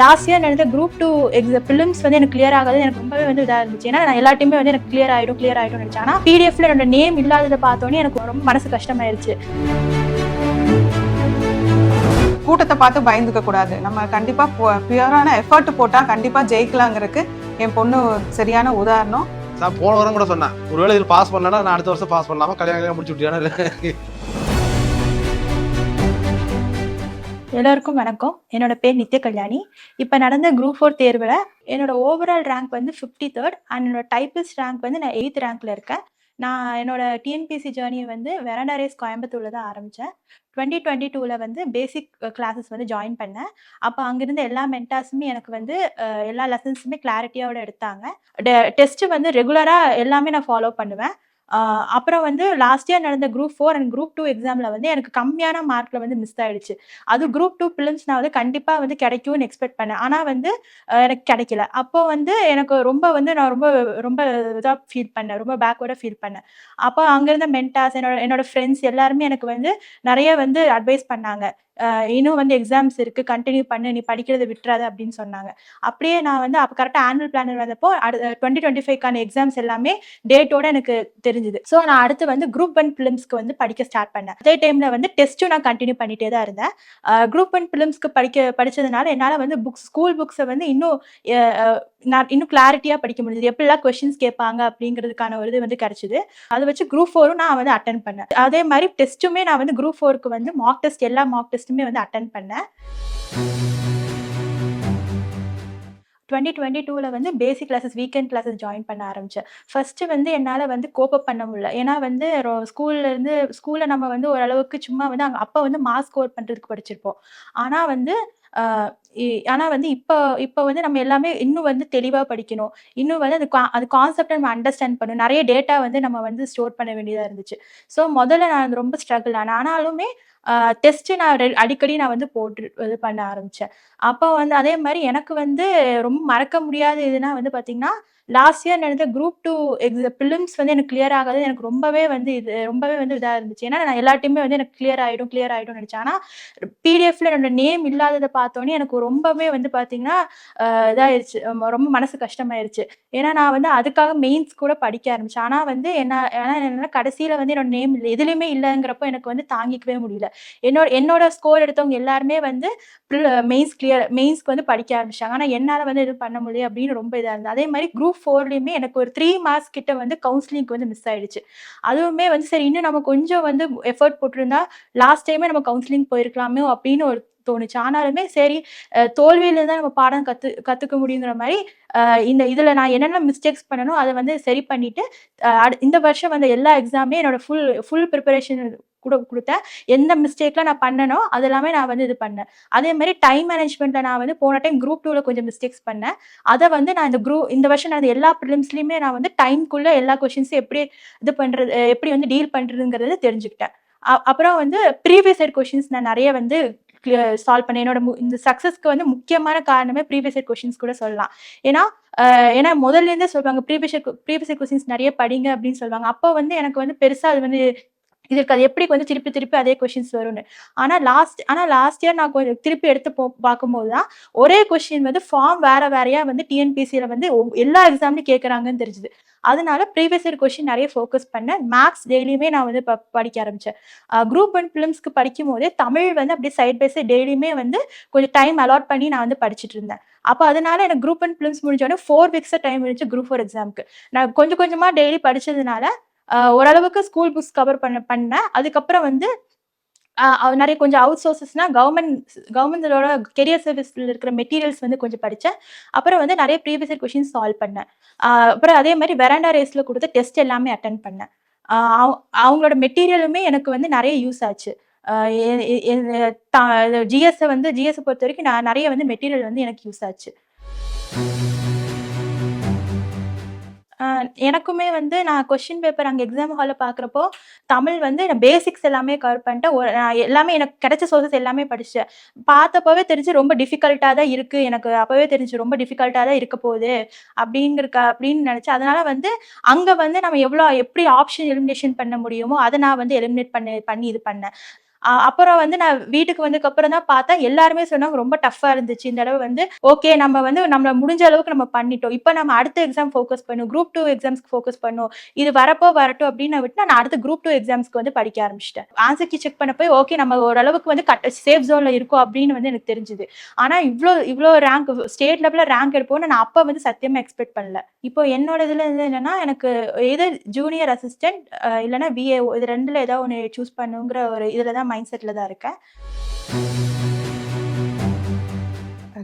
Last year நடந்த group two exam prelims வந்து எனக்கு கிளியர் ஆகாது. எனக்கு ரொம்பவே வந்து இதாக இருந்துச்சு. ஏன்னா நான் எல்லாத்தையுமே வந்து எனக்கு கிளியர் ஆகிடும் கிளியர் ஆகிடும் நினச்சேன். பிடிஎஃப்ல என்னோட நேம் இல்லாததை பார்த்தோன்னே எனக்கு ரொம்ப மனசு கஷ்டமாயிருச்சு. கூட்டத்தை பார்த்து பயந்துக்க கூடாது. நம்ம கண்டிப்பா பியூரான எஃபர்ட் போட்டா கண்டிப்பா ஜெயிக்கலாங்கிறதுக்கு என் பொண்ணு சரியான உதாரணம். நான் போன வாரம் கூட சொன்னேன். ஒருவேளை இதில் பாஸ் பண்ணலன்னா நான் அடுத்த வருஷம் பாஸ் பண்ணலாமா? கல்யாணம் கல்யாணம் முடிச்சு விட்டியானா எல்லோருக்கும் வணக்கம். என்னோட பேர் நித்ய கல்யாணி. இப்போ நடந்த குரூப் ஃபோர் தேர்வில் என்னோட ஓவரால் ரேங்க் வந்து ஃபிஃப்டி தேர்ட் அண்ட் என்னோட டைப்பிஸ்ட் ரேங்க் வந்து நான் எயித் ரேங்க்ல இருக்கேன். நான் என்னோட டிஎன்பிசி ஜேர்னியை வந்து வெரண்டா ரேஸ் கோயம்புத்தூர்ல தான் ஆரம்பித்தேன் டுவெண்ட்டி டுவெண்ட்டி டூவில் வந்து பேசிக் கிளாஸஸ் வந்து ஜாயின் பண்ணேன். அப்போ அங்கேருந்து எல்லா மென்டாஸுமே எனக்கு வந்து எல்லா லெசன்ஸுமே கிளாரிட்டியோட எடுத்தாங்க. டெஸ்ட்டு வந்து ரெகுலராக எல்லாமே நான் ஃபாலோ பண்ணுவேன். அப்புறம் வந்து லாஸ்ட் இயர் நடந்த group four and group two எக்ஸாமில் வந்து எனக்கு கம்மியான மார்க்கில் வந்து மிஸ் ஆகிடுச்சு அது குரூப் டூ பிலிம்ஸ் நான் வந்து கண்டிப்பாக வந்து கிடைக்கும்னு எக்ஸ்பெக்ட் பண்ணேன். ஆனால் வந்து எனக்கு கிடைக்கல. அப்போ வந்து எனக்கு ரொம்ப வந்து நான் ரொம்ப ரொம்ப இதாக ஃபீல் பண்ணேன். ரொம்ப பேக்வேர்டாக ஃபீல் பண்ணேன். அப்போ அங்கேருந்த மென்டாஸ் என்னோட என்னோட ஃப்ரெண்ட்ஸ் எல்லாருமே எனக்கு வந்து நிறைய வந்து அட்வைஸ் பண்ணாங்க. இன்னும் வந்து எக்ஸாம்ஸ் இருக்குது கண்டினியூ பண்ணு. நீ படிக்கிறதை விட்டுறாது அப்படின்னு சொன்னாங்க. அப்படியே நான் வந்து அப்போ கரெக்டாக ஆனுவல் பிளானர் வந்தப்போ டுவெண்ட்டி டுவெண்ட்டி ஃபைவ்க்கான எக்ஸாம்ஸ் எல்லாமே டேட்டோட எனக்கு தெரிஞ்சு முடிஞ்சது. ஸோ நான் அடுத்து வந்து குரூப் ஒன் ஃபிலிம்ஸ்க்கு வந்து படிக்க ஸ்டார்ட் பண்ணேன். அதே டைம்ல வந்து டெஸ்ட்டும் நான் கண்டினியூ பண்ணிட்டே தான் இருந்தேன். குரூப் ஒன் ஃபிலிம்ஸ்க்கு படிக்க படிச்சதுனால என்னால் வந்து புக்ஸ் ஸ்கூல் புக்ஸை வந்து இன்னும் நான் இன்னும் கிளாரிட்டியாக படிக்க முடிஞ்சது. எப்படிலாம் கொஷின்ஸ் கேட்பாங்க அப்படிங்கிறதுக்கான ஒரு இது வந்து கிடைச்சிது. அதை வச்சு குரூப் ஃபோரும் நான் வந்து அட்டன் பண்ணேன். அதே மாதிரி டெஸ்ட்டுமே நான் வந்து குரூப் ஃபோருக்கு வந்து மாக் டெஸ்ட் எல்லா மாக் டெஸ்ட்டுமே வந்து அட்டன் பண்ணேன். டுவெண்ட்டி டுவெண்ட்டி டூவில் வந்து basic classes weekend classes join பண்ண ஆரம்பித்தேன் ஃபஸ்ட்டு வந்து என்னால் வந்து கோப்பப் பண்ண முடியல. ஏன்னா வந்து ஸ்கூல்லேருந்து ஸ்கூலில் நம்ம வந்து ஓரளவுக்கு சும்மா வந்து அங்கே அப்போ வந்து மார்க் ஸ்கோர் பண்ணுறதுக்கு படிச்சிருப்போம். ஆனால் வந்து ஆனால் வந்து இப்போ இப்போ வந்து நம்ம எல்லாமே இன்னும் வந்து தெளிவாக படிக்கணும். இன்னும் வந்து அது கா அது கான்செப்டை நம்ம அண்டர்ஸ்டாண்ட் பண்ணணும். நிறைய டேட்டா வந்து நம்ம வந்து ஸ்டோர் பண்ண வேண்டியதாக இருந்துச்சு. ஸோ முதல்ல நான் ரொம்ப ஸ்ட்ரகிள் ஆனேன் ஆனாலுமே டெஸ்ட்டு நான் அடிக்கடி நான் வந்து போட்டு இது பண்ண ஆரம்பித்தேன் அப்போ வந்து அதே மாதிரி எனக்கு வந்து ரொம்ப மறக்க முடியாத இதுனா வந்து பார்த்தீங்கன்னா லாஸ்ட் இயர் நடந்த குரூப் டூ எக்ஸ பிலிம்ஸ் வந்து எனக்கு கிளியர் ஆகாது. எனக்கு ரொம்பவே வந்து இது ரொம்பவே வந்து இதாக இருந்துச்சு. ஏன்னா நான் எல்லாத்தையுமே வந்து எனக்கு கிளியர் ஆகிடும் கிளியர் ஆகிடும் நினச்சேன். ஆனால் பிடிஎஃப்ல என்னோட நேம் இல்லாததை பார்த்தோன்னே எனக்கு ரொம்பவே வந்து பார்த்தீங்கன்னா இதாகிடுச்சு ரொம்ப மனசு கஷ்டமாயிருச்சு. ஏன்னா நான் வந்து அதுக்காக மெயின்ஸ் கூட படிக்க ஆரம்பிச்சேன். ஆனால் வந்து என்ன ஏன்னா என்னன்னா கடைசியில் வந்து என்னோட நேம் இல்லை எதுலேயுமே இல்லைங்கிறப்போ எனக்கு வந்து தாங்கிக்கவே முடியல. என்னோட என்னோட ஸ்கோர் எடுத்தவங்க எல்லாருமே வந்து மெயின்ஸ் கிளியர் மெயின்ஸ்க்கு வந்து படிக்க ஆரம்பிச்சாங்க. ஆனால் என்னால் வந்து இது பண்ண முடியும் அப்படின்னு ரொம்ப இதாக இருந்தது. அதே மாதிரி குரூப் ஃபோர்லேயுமே எனக்கு ஒரு த்ரீ மார்க்ஸ் கிட்ட வந்து கவுன்சிலிங்க்கு வந்து மிஸ் ஆயிடுச்சு. அதுவுமே வந்து சரி இன்னும் நம்ம கொஞ்சம் வந்து எஃபர்ட் போட்டிருந்தா லாஸ்ட் டைமே நம்ம கவுன்சிலிங் போயிருக்கலாமே அப்படின்னு ஒரு தோணுச்சு. ஆனாலுமே சரி தோல்வியில தான் நம்ம பாடம் கத்து கத்துக்க முடியுங்கிற மாதிரி இந்த இதுல நான் என்னென்ன மிஸ்டேக்ஸ் பண்ணணும் அதை வந்து சரி பண்ணிட்டு இந்த வருஷம் வந்த எல்லா எக்ஸாமே என்னோட ஃபுல் ஃபுல் ப்ரிப்பரேஷன் கூட கொடுத்தேன். எந்த மிஸ்டேக்லாம் நான் பண்ணனோ அது எல்லாமே நான் வந்து இது பண்ணேன். அதே மாதிரி டைம் மேனேஜ்மெண்ட்ல நான் வந்து போன டைம் குரூப் டூல கொஞ்சம் மிஸ்டேக்ஸ் பண்ணேன். அதை வந்து நான் இந்த குரூப் இந்த வருஷம் நான் எல்லா ப்ரிலிம்ஸ்லயுமே நான் வந்து டைம்குள்ள எல்லா கொஷின்ஸும் எப்படி இது பண்றது எப்படி வந்து டீல் பண்ணுறதுங்கிறது தெரிஞ்சுக்கிட்டேன். அப்புறம் வந்து ப்ரீவியஸ் இயர் கொஷின்ஸ் நான் நிறைய வந்து சால்வ் பண்ணேன். என்னோட மு- இந்த சக்ஸஸ்க்கு வந்து முக்கியமான காரணமே ப்ரீவியஸ் இயர் கொஷின்ஸ் கூட சொல்லலாம். ஏன்னா ஏன்னா முதல்ல இருந்தே சொல்லுவாங்க ப்ரீவியஸ் ப்ரீவியஸ் கொஸ்டின்ஸ் கொஷின்ஸ் நிறைய படிங்க அப்படின்னு சொல்லுவாங்க. அப்போ வந்து எனக்கு வந்து பெருசா அது வந்து இதற்கு இருக்காது எப்படி வந்து திருப்பி திருப்பி அதே கொஷின்ஸ் வரும்னு. ஆனால் லாஸ்ட் ஆனால் லாஸ்ட் இயர் நான் கொஞ்சம் திருப்பி எடுத்து போ பார்க்கும்போது தான் ஒரே கொஷின் வந்து ஃபார்ம் வேற வேறையா வந்து டிஎன்பிசியில் வந்து எல்லா எக்ஸாம்லையும் கேட்குறாங்கன்னு தெரிஞ்சுது. அதனால ப்ரீவியஸ் இயர் கொஷின் நிறைய ஃபோக்கஸ் பண்ணேன். மேக்ஸ் டெய்லியுமே நான் வந்து ப- படிக்க ஆரம்பித்தேன் குரூப் ஒன் ஃபிலிம்ஸ்க்கு படிக்கும் போதே தமிழ் வந்து அப்படியே சைட் பை சைட் டெய்லியுமே வந்து கொஞ்சம் டைம் அலாட் பண்ணி நான் வந்து படிச்சுட்டு இருந்தேன். அப்போ அதனால எனக்கு குரூப் ஒன் ஃபிலிம்ஸ் முடிஞ்சோடனே ஃபோர் வீக்ஸ் டைம் இருந்துச்சு குரூப் ஃபோர் எக்ஸாமுக்கு நான் கொஞ்சம் கொஞ்சமாக டெய்லி படித்ததுனால ஓரளவுக்கு ஸ்கூல் புக்ஸ் கவர் பண்ண பண்ணேன். அதுக்கப்புறம் வந்து நிறைய கொஞ்சம் அவுட் சோர்சஸ்னா கவர்மெண்ட் கவர்மெண்டோட கெரியர் சர்வீஸில் இருக்கிற மெட்டீரியல்ஸ் வந்து கொஞ்சம் படித்தேன் அப்புறம் வந்து நிறைய ப்ரீவியஸ் கொஷின்ஸ் சால்வ் பண்ணேன். அப்புறம் அதே மாதிரி வெராண்டா ரேஸில் கொடுத்த டெஸ்ட் எல்லாமே அட்டன் பண்ணேன். அவ- அவங்களோட மெட்டீரியலுமே எனக்கு வந்து நிறைய யூஸ் ஆச்சு. ஜிஎஸ்ஸை வந்து ஜிஎஸ்ஸை பொறுத்த வரைக்கும் நான் நிறைய வந்து மெட்டீரியல் வந்து எனக்கு யூஸ் ஆச்சு. எனக்குமே வந்து நான் கொஸ்டின் பேப்பர் அங்கே எக்ஸாம் ஹாலில் பார்க்குறப்போ தமிழ் வந்து நான் பேசிக்ஸ் எல்லாமே கவர் பண்ணிட்டேன். ஒரு நான் எல்லாமே எனக்கு கிடைச்ச சோர்சஸ் எல்லாமே படித்தேன் பார்த்தப்பவே தெரிஞ்சு ரொம்ப டிஃபிகல்ட்டாக தான் இருக்குது எனக்கு அப்போவே தெரிஞ்சு ரொம்ப டிஃபிகல்ட்டாக தான் இருக்க போகுது அப்படிங்கிறக்க அப்படின்னு நினச்சேன். அதனால் வந்து அங்கே வந்து நம்ம எவ்வளோ எப்படி ஆப்ஷன் எலிமினேஷன் பண்ண முடியுமோ அதை நான் வந்து எலிமினேட் பண்ண பண்ணி இது பண்ணேன். அப்புறம் வந்து நான் வீட்டுக்கு வந்ததுக்கு அப்புறம் தான் பார்த்தா எல்லாருமே சொன்னாங்க ரொம்ப டஃப்பா இருந்துச்சு. இந்த தடவை வந்து ஓகே நம்ம வந்து நம்ம முடிஞ்ச அளவுக்கு நம்ம பண்ணிட்டோம். இப்போ நம்ம அடுத்த எக்ஸாம் ஃபோக்கஸ் பண்ணும். குரூப் டூ எக்ஸாம்ஸ்க்கு ஃபோக்கஸ் பண்ணும். இது வரப்போ வரட்டும் அப்படின்னு விட்டு நான் அடுத்த குரூப் டூ எக்ஸாம்ஸ்க்கு வந்து படிக்க ஆரம்பிச்சிட்டேன். ஆன்சர் கீ செக் பண்ண போய் ஓகே நம்ம ஓரளவுக்கு வந்து கட் சேஃப் ஜோன்ல இருக்கோம் அப்படின்னு வந்து எனக்கு தெரிஞ்சுது. ஆனா இவ்வளோ இவ்வளோ ரேங்க் ஸ்டேட் லெவலில் ரேங்க் எடுப்போம்னு நான் அப்போ வந்து சத்தியமா எக்ஸ்பெக்ட் பண்ணல. இப்போ என்னோட இதுல இருந்து என்னன்னா எனக்கு எது ஜூனியர் அசிஸ்டன்ட் இல்லைன்னா பிஏ இது ரெண்டுல ஏதாவது ஒன்று சூஸ் பண்ணுங்கிற ஒரு இதுல தான் மைண்ட் செட்ல தான் இருக்கேன்.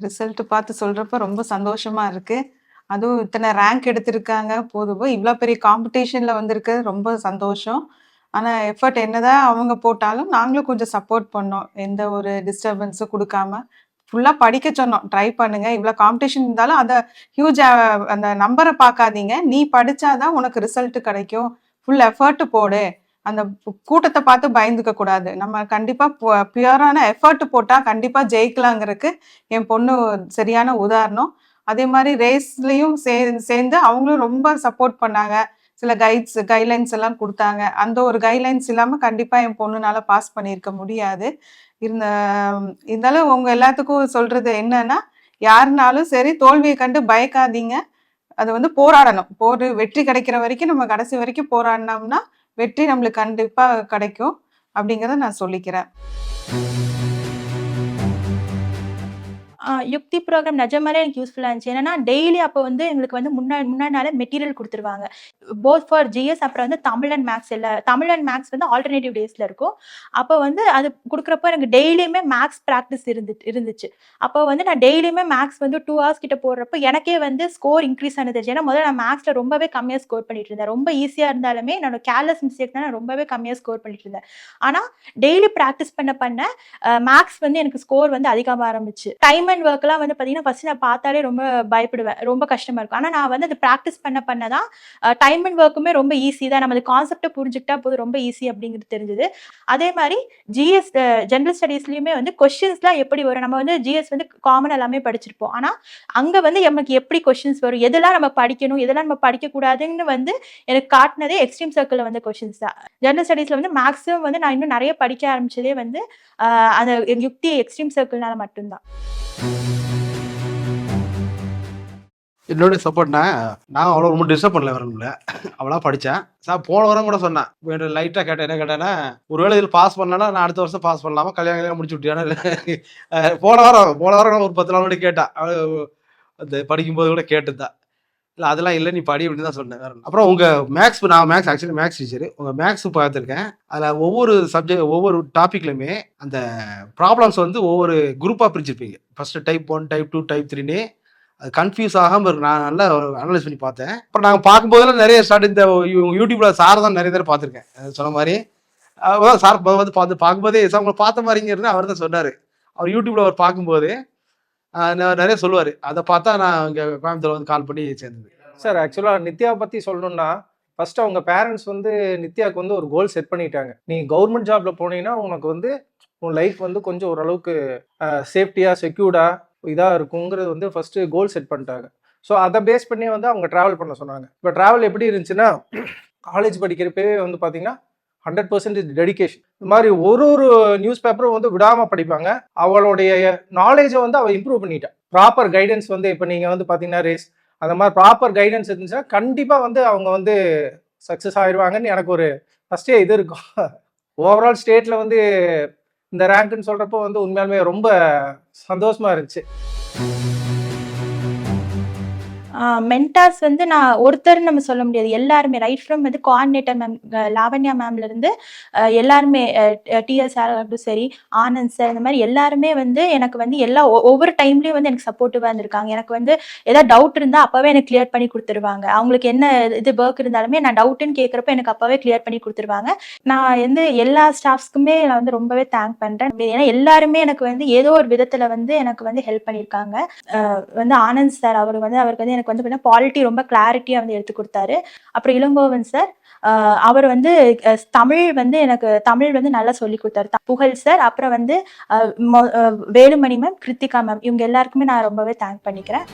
ரிசல்ட் பார்த்து சொல்றப்ப ரொம்ப சந்தோஷமா இருக்கு. அதுவும் இத்தனை ரேங்க் எடுத்திருக்காங்க. போதும் இவ்வளோ பெரிய காம்படிஷன்ல வந்திருக்கு. ரொம்ப சந்தோஷம். ஆனால் எஃபர்ட் என்னதான் அவங்க போட்டாலும் நாங்களும் கொஞ்சம் சப்போர்ட் பண்ணோம். எந்த ஒரு டிஸ்டர்பன்ஸும் கொடுக்காம. ஃபுல்லா படிக்க சொன்னோம். ட்ரை பண்ணுங்க. இவ்வளோ காம்படிஷன் இருந்தாலும் அதை ஹியூஜ் அந்த நம்பரை பார்க்காதீங்க. நீ படிச்சாதான் உனக்கு ரிசல்ட் கிடைக்கும். ஃபுல் எஃபர்ட் போடு. அந்த கூட்டத்தை பார்த்து பயந்துக்க கூடாது. நம்ம கண்டிப்பா பியூரான எஃபர்ட் போட்டா கண்டிப்பா ஜெயிக்கலாங்கிறதுக்கு என் பொண்ணு சரியான உதாரணம். அதே மாதிரி ரேஸ்லயும் சே சேர்ந்து அவங்களும் ரொம்ப சப்போர்ட் பண்ணாங்க. சில கைட்ஸ் கைட்லைன்ஸ் எல்லாம் கொடுத்தாங்க. அந்த ஒரு கைட்லைன்ஸ் இல்லாம கண்டிப்பா என் பொண்ணுனால பாஸ் பண்ணியிருக்க முடியாது. இருந்த இருந்தாலும் உங்க எல்லாத்துக்கும் சொல்றது என்னன்னா யாருனாலும் சரி தோல்வியை கண்டு பயக்காதீங்க. அது வந்து போராடணும். போர் வெற்றி கிடைக்கிற வரைக்கும் நம்ம கடைசி வரைக்கும் போராடினோம்னா வெற்றி நம்மளுக்கு கண்டிப்பாக கிடைக்கும் அப்படிங்கிறத நான் சொல்லிக்கிறேன். யுக்தி ப்ரோக்ராம் நிஜமாலே எனக்கு யூஸ்ஃபுல்லாக இருந்துச்சு. என்னன்னா டெய்லி அப்போ வந்து எங்களுக்கு வந்து முன்னாடி முன்னாடி நாளே மெட்டீரியல் கொடுத்துருவாங்க போத் ஃபார் ஜிஎஸ் அப்புறம் வந்து தமிழ் அண்ட் மேக்ஸ் இல்லை. தமிழ் அண்ட் மேக்ஸ் வந்து ஆல்டர்னேட்டிவ் டேஸில் இருக்கும். அப்போ வந்து அது கொடுக்குறப்போ எனக்கு டெய்லியுமே மேக்ஸ் ப்ராக்டிஸ் இருந்து இருந்துச்சு. அப்போ வந்து நான் டெய்லியுமே மேக்ஸ் வந்து டூ ஹவர்ஸ் கிட்ட போடுறப்போ எனக்கே வந்து ஸ்கோர் இன்க்ரீஸ் ஆனது ஏன்னா முதல்ல நான் மேக்ஸில் ரொம்பவே கம்மியாக ஸ்கோர் பண்ணிட்டு இருந்தேன். ரொம்ப ஈஸியாக இருந்தாலுமே என்னோட கேர்லெஸ் மிஸ்டேக் தான் நான் ரொம்பவே கம்மியாக ஸ்கோர் பண்ணிட்டு இருந்தேன். ஆனால் டெய்லி ப்ராக்டிஸ் பண்ண பண்ண மேக்ஸ் வந்து எனக்கு ஸ்கோர் வந்து அதிகமாக ஆரம்பிச்சு. டைம் அண்ட் ஒர்க்லாம் வந்து பார்த்தீங்கன்னா ஃபஸ்ட் நான் பார்த்தாலே ரொம்ப பயப்படுவேன். ரொம்ப கஷ்டமாக இருக்கும். ஆனால் நான் வந்து அது ப்ராக்டிஸ் பண்ண பண்ண தான் டைம் அண்ட் ஒர்க்குமே ரொம்ப ஈஸி தான். நம்ம கான்செப்டை புரிஞ்சுக்கிட்டா போதும். ரொம்ப ஈஸி அப்படிங்கிறது தெரிஞ்சுது. அதே மாதிரி ஜிஎஸ் ஜென்ரல் ஸ்டடீஸ்லையுமே வந்து கொஷின்ஸ்லாம் எப்படி வரும்? நம்ம வந்து ஜிஎஸ் வந்து காமன் எல்லாமே படிச்சிருப்போம். ஆனால் அங்கே வந்து நமக்கு எப்படி கொஷின்ஸ் வரும்? எதெல்லாம் நம்ம படிக்கணும்? எதெல்லாம் நம்ம படிக்கக்கூடாதுன்னு வந்து எனக்கு காட்டினதே எக்ஸ்ட்ரீம் சர்க்கிளில் வந்து கொஷின்ஸ் தான். ஜென்ரல் ஸ்டடீஸில் வந்து மேக்ஸிமம் வந்து நான் இன்னும் நிறைய படிக்க ஆரம்பிச்சதே வந்து அந்த யுக்தி எக்ஸ்ட்ரீம் சர்க்கிள்னால மட்டும்தான். என்னுடைய சப்போர்ட்னா நான் அவ்வளோ ரொம்ப டிஸ்டர்ப் பண்ணல வரணும்ல அவளா படித்தேன் சார் போன வாரம் கூட சொன்னேன். லைட்டாக கேட்டேன் என்ன கேட்டேன்னா ஒருவேளை இதில் பாஸ் பண்ணனா நான் அடுத்த வருஷம் பாஸ் பண்ணலாமா? கல்யாணம் கல்யாணம் முடிச்சு விட்டியானா போன வாரம் போன வாரம் ஒரு பத்து நாள் முன்னாடி கேட்டேன். அவ அந்த படிக்கும்போது கூட கேட்டுதான் இல்லை அதெல்லாம் இல்லை நீ படி அப்படின்னு தான் சொன்னேன். வேற அப்புறம் உங்கள் மேக்ஸ் நான் மேக்ஸ் ஆக்சுவலி மேக்ஸ் டீச்சர் உங்கள் மேக்ஸ் பார்த்துருக்கேன். அதில் ஒவ்வொரு சப்ஜெக்ட் ஒவ்வொரு டாப்பிக்லையுமே அந்த ப்ராப்ளம்ஸ் வந்து ஒவ்வொரு குரூப்பாக பிரிச்சிருப்பீங்க. First type one type two type த்ரீன்னு அது கன்ஃபியூஸ் ஆகாமல் இருக்கு. நான் நல்லா அனலைஸ் பண்ணி பார்த்தேன். அப்புறம் நாங்கள் பார்க்கும்போதெல்லாம் நிறைய ஸ்டார்ட் இந்த யூடியூப்பில் சார் தான் நிறைய தடவை பார்த்துருக்கேன். அது சொன்ன மாதிரி சார் வந்து பார்த்து பார்க்கும்போதே சார் உங்களை பார்த்த மாதிரிங்கிறது அவர் தான் சொன்னார். அவர் யூடியூப்பில் அவர் பார்க்கும்போது நிறைய சொல்லுவார். அதை பார்த்தா நான் இங்கே கோயம்புத்தூர் வந்து கால் பண்ணி சேர்ந்தது. சார் ஆக்சுவலாக நித்யா பற்றி சொல்லணும்னா ஃபர்ஸ்ட் அவங்க பேரண்ட்ஸ் வந்து நித்யாவுக்கு வந்து ஒரு கோல் செட் பண்ணிட்டாங்க. நீ கவர்மெண்ட் ஜாப்ல போனீங்கன்னா உனக்கு வந்து உன் லைஃப் வந்து கொஞ்சம் ஓரளவுக்கு சேஃப்டியாக செக்யூர்டாக இதாக இருக்குங்கிறது வந்து ஃபர்ஸ்ட் கோல் செட் பண்ணிட்டாங்க. ஸோ அதை பேஸ் பண்ணி வந்து அவங்க ட்ராவல் பண்ண சொன்னாங்க. இப்போ ட்ராவல் எப்படி இருந்துச்சுன்னா காலேஜ் படிக்கிறப்பவே வந்து பார்த்தீங்கன்னா ஹண்ட்ரட் பர்சன்டேஜ் டெடிகேஷன் இந்த மாதிரி ஒரு ஒரு நியூஸ் பேப்பரும் வந்து விடாமல் படிப்பாங்க. அவளுடைய நாலேஜை வந்து அவள் இம்ப்ரூவ் பண்ணிட்டான் ப்ராப்பர் கைடன்ஸ் வந்து இப்போ நீங்கள் வந்து பார்த்தீங்கன்னா ரேஸ் அந்த மாதிரி ப்ராப்பர் கைடன்ஸ் இருந்துச்சுன்னா கண்டிப்பாக வந்து அவங்க வந்து சக்ஸஸ் ஆயிடுவாங்கன்னு எனக்கு ஒரு ஃபஸ்ட்டே இது இருக்கும். ஓவரால் ஸ்டேட்டில் வந்து இந்த ரேங்க்னு சொல்கிறப்போ வந்து உண்மையாலுமே ரொம்ப சந்தோஷமாக இருந்துச்சு. மென்டாஸ் வந்து நான் ஒருத்தர் நம்ம சொல்ல முடியாது. எல்லாருமே ரைட் ஃப்ரம் வந்து கோஆர்டினேட்டர் மேம் லாவண்யா மேம்ல இருந்து எல்லாருமே டிஎஸ் சார் ஆகட்டும் சரி ஆனந்த் சார் இந்த மாதிரி எல்லாருமே வந்து எனக்கு வந்து எல்லா ஒவ்வொரு டைம்லயும் வந்து எனக்கு சப்போர்ட்டிவா இருந்திருக்காங்க. எனக்கு வந்து ஏதாவது டவுட் இருந்தா அப்பவே எனக்கு கிளியர் பண்ணி கொடுத்துருவாங்க. அவங்களுக்கு என்ன இது ஒர்க் இருந்தாலுமே நான் டவுட்டுன்னு கேட்குறப்ப எனக்கு அப்பவே கிளியர் பண்ணி கொடுத்துருவாங்க. நான் வந்து எல்லா ஸ்டாஃப்ஸ்க்குமே நான் வந்து ரொம்பவே தேங்க் பண்றேன். ஏன்னா எல்லாருமே எனக்கு வந்து ஏதோ ஒரு விதத்துல வந்து எனக்கு வந்து ஹெல்ப் பண்ணியிருக்காங்க வந்து ஆனந்த் சார் அவர் வந்து அவருக்கு வந்து எனக்கு வந்து பாலிட்டி ரொம்ப கிளாரிட்டியா வந்து எடுத்து கொடுத்தாரு. அப்புறம் இளங்கோவன் சார் அவர் வந்து தமிழ் வந்து எனக்கு தமிழ் வந்து நல்லா சொல்லி கொடுத்தாரு. புகழ் சார் அப்புறம் வந்து அஹ், வேலுமணி மேம் கிருத்திகா மேம் இவங்க எல்லாருக்குமே நான் ரொம்பவே தேங்க் பண்ணிக்கிறேன்.